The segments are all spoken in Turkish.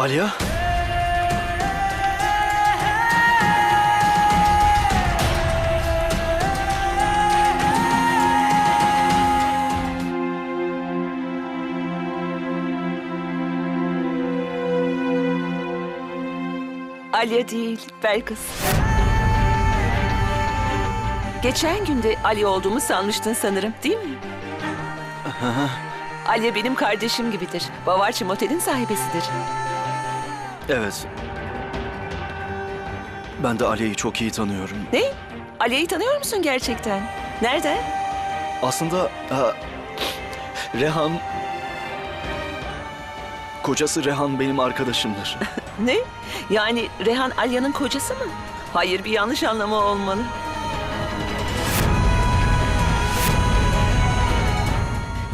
Alya? Alya değil, Belkıs. Geçen günde Ali olduğumu sanmıştın sanırım, değil mi? Alya benim kardeşim gibidir. Bavarçı Motel'in sahibesidir. Evet. Ben de Alya'yı çok iyi tanıyorum. Ne? Alya'yı tanıyor musun gerçekten? Nerede? Aslında ha, Rehan... Kocası Rehan benim arkadaşımdır. Ne? Yani Rehan Alya'nın kocası mı? Hayır, bir yanlış anlama olmalı.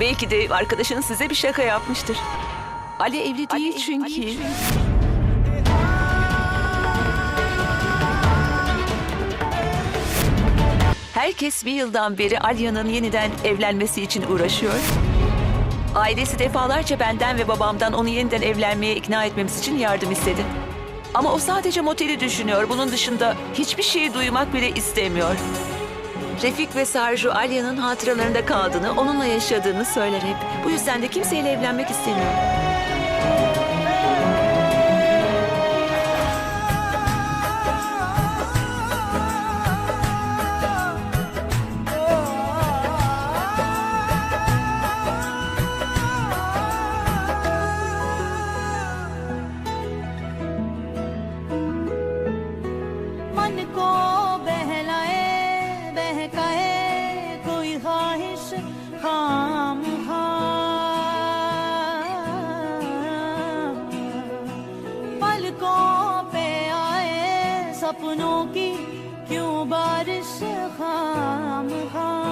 Belki de arkadaşın size bir şaka yapmıştır. Ali evli değil çünkü. Herkes bir yıldan beri Alya'nın yeniden evlenmesi için uğraşıyor. Ailesi defalarca benden ve babamdan onu yeniden evlenmeye ikna etmemiz için yardım istedi. Ama o sadece moteli düşünüyor. Bunun dışında hiçbir şeyi duymak bile istemiyor. Refik ve Sarju Alya'nın hatıralarında kaldığını, onunla yaşadığını söyler hep. Bu yüzden de kimseyle evlenmek istemiyor. सपनों की क्यों बारिश खाम खा